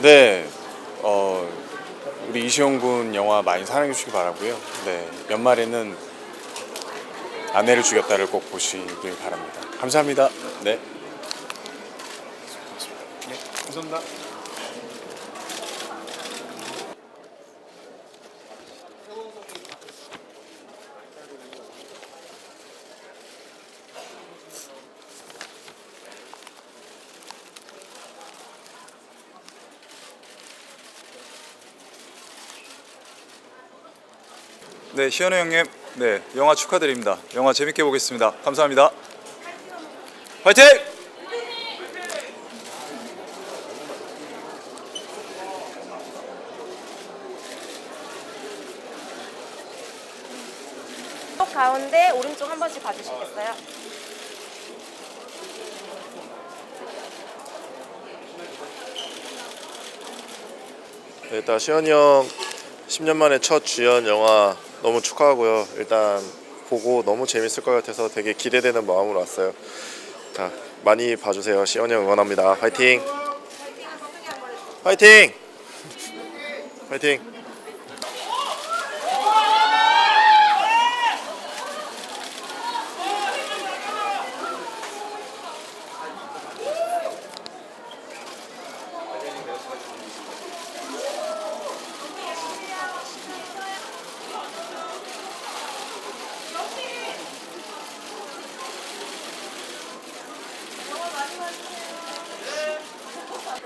네, 어, 우리 이시영 군 영화 많이 사랑해 주시기 바라고요. 네, 연말에는 아내를 죽였다를 꼭 보시길 바랍니다. 감사합니다. 네. 네, 감사합니다. 네, 시현우 형님, 네, 영화 축하드립니다. 영화 재밌게 보겠습니다. 감사합니다. 화이팅! 쪽 가운데 오른쪽 한 번씩 봐주시겠어요? 네, 일단 시현이 형 10년 만에 첫 주연 영화 너무 축하하고요. 일단 보고 너무 재밌을 것 같아서 되게 기대되는 마음으로 왔어요. 자, 많이 봐주세요. 시현이 형 응원합니다. 화이팅! 화이팅! 화이팅!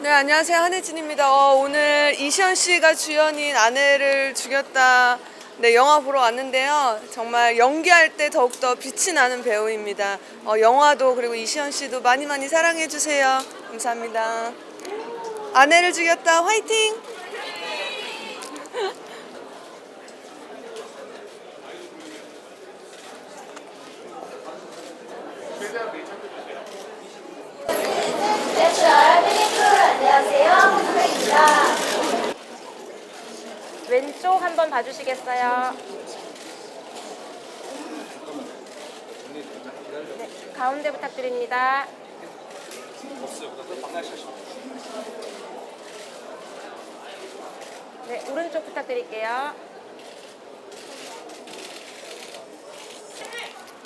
네, 안녕하세요. 한혜진입니다. 어, 오늘 이시연 씨가 주연인 아내를 죽였다. 네, 영화 보러 왔는데요. 정말 연기할 때 더욱더 빛이 나는 배우입니다. 어, 영화도 그리고 이시연 씨도 많이 많이 사랑해 주세요. 감사합니다. 아내를 죽였다. 화이팅! 왼쪽 한번 봐주시겠어요? 네, 가운데 부탁드립니다. 네, 오른쪽 부탁드릴게요.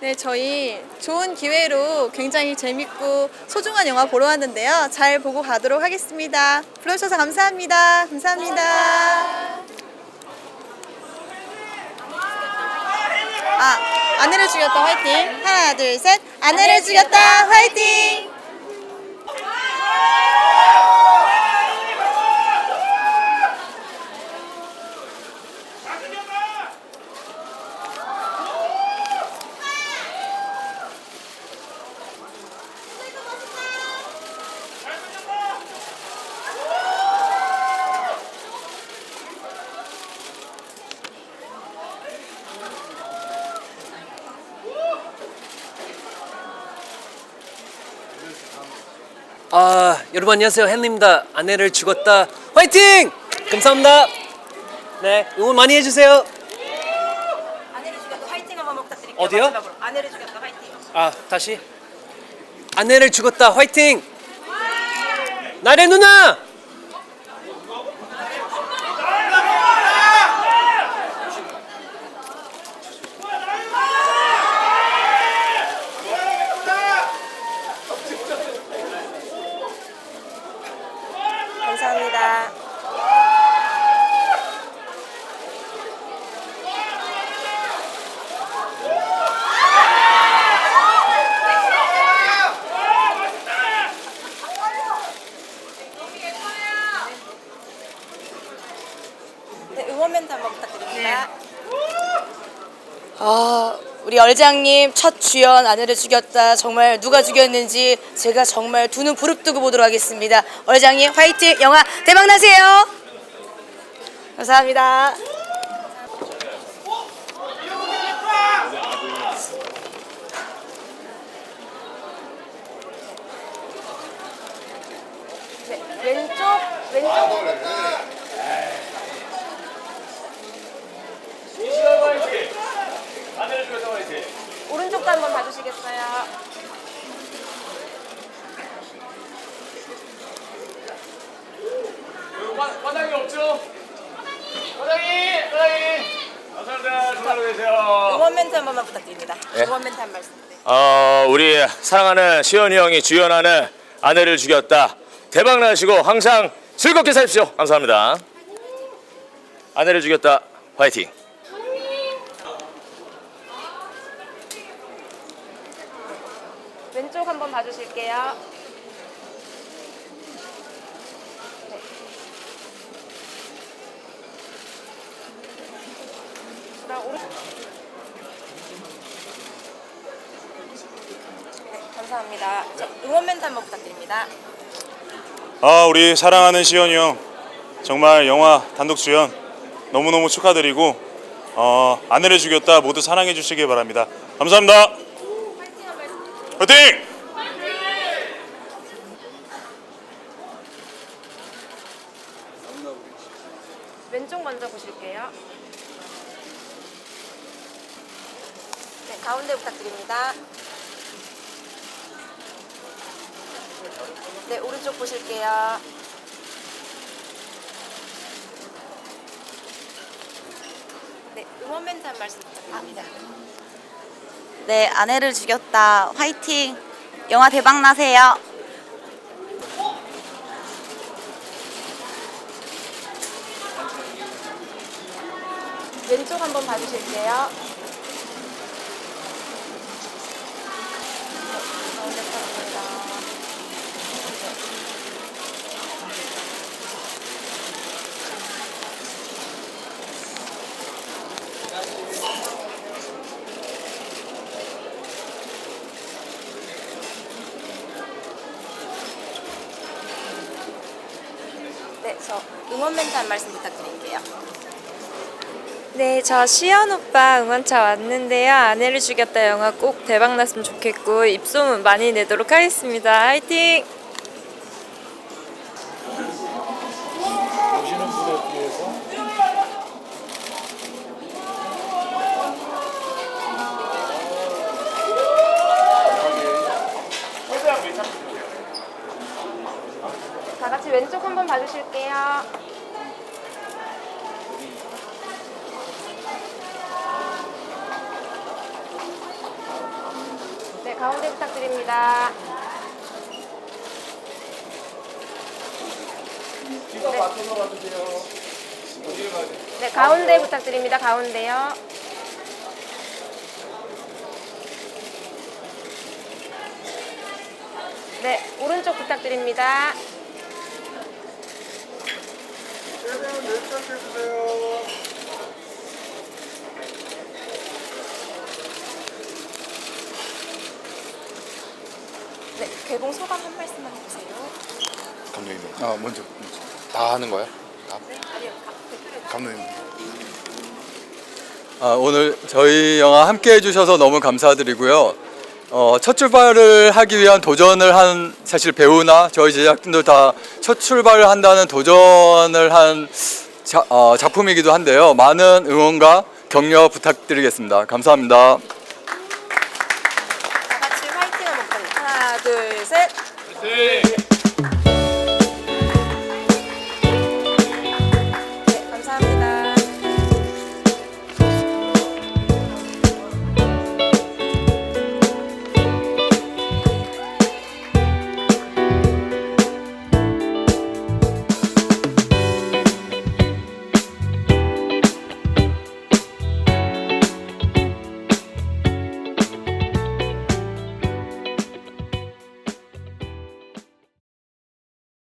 네, 저희 좋은 기회로 굉장히 재밌고 소중한 영화 보러 왔는데요. 잘 보고 가도록 하겠습니다. 불러주셔서 감사합니다. 감사합니다. 아, 아내를 죽였다 화이팅. 하나, 둘, 셋. 아내를 죽였다 화이팅. 아 여러분 안녕하세요. 헨리입니다. 아내를 죽었다. 화이팅! 감사합니다. 네 응원 많이 해주세요. 아내를 죽였다. 화이팅 한번 부탁드릴게요. 어디요? 마지막으로. 아내를 죽였다. 화이팅. 아 다시. 아내를 죽었다. 화이팅! 나래 누나 응원 멘트 한번 부탁드립니다. 아, 우리 얼장님 첫 주연 아내를 죽였다. 정말 누가 죽였는지 제가 정말 두 눈 부릅뜨고 보도록 하겠습니다. 얼장님 화이팅! 영화 대박 나세요. 감사합니다. 네, 왼쪽 왼쪽 오른쪽도 한번 봐주시겠어요? 가십시오. 과장님, 과장님. 감사합니다. 조심하고 계세요. 응원 멘트 한 번만 부탁드립니다. 예? 응원 멘트 한 말씀. 네. 어, 우리 사랑하는 시현이 형이 주연하는 아내를 죽였다. 대박 나시고 항상 즐겁게 사십시오. 감사합니다. 아내를 죽였다. 화이팅. 쪽 한번 봐주실게요. 네. 네, 감사합니다. 자, 응원 멘트 한번 부탁드립니다. 아 우리 사랑하는 시현이 형 정말 영화 단독 주연 너무너무 축하드리고 어, 아내를 죽였다 모두 사랑해 주시기 바랍니다 감사합니다 화이팅! 왼쪽 먼저 보실게요. 네, 가운데 부탁드립니다. 네, 오른쪽 보실게요. 네, 응원 멘트 한 말씀 부탁드립니다. 네, 아내를 죽였다. 화이팅. 영화 대박 나세요. 왼쪽 한번 봐주실게요. 가 저 응원 멘트 한 말씀 부탁드릴게요. 네, 저 시연 오빠 응원차 왔는데요. 아내를 죽였다 영화 꼭 대박 났으면 좋겠고 입소문 많이 내도록 하겠습니다. 화이팅! 한번 봐주실게요. 네, 가운데 부탁드립니다. 네. 네, 가운데 부탁드립니다. 가운데요. 네, 오른쪽 부탁드립니다. 네, 개봉 소감 한 말씀만 해주세요. 감독님 아 먼저 다 하는 거야? 네, 아니요. 감독님 아, 오늘 저희 영화 함께 해주셔서 너무 감사드리고요. 어, 첫 출발을 하기 위한 도전을 한 사실 배우나 저희 제작진도 다 첫 출발을 한다는 도전을 한 자, 어, 작품이기도 한데요. 많은 응원과 격려 부탁드리겠습니다. 감사합니다. 다 같이 화이팅 한번 부탁드립니다. 하나, 둘, 셋.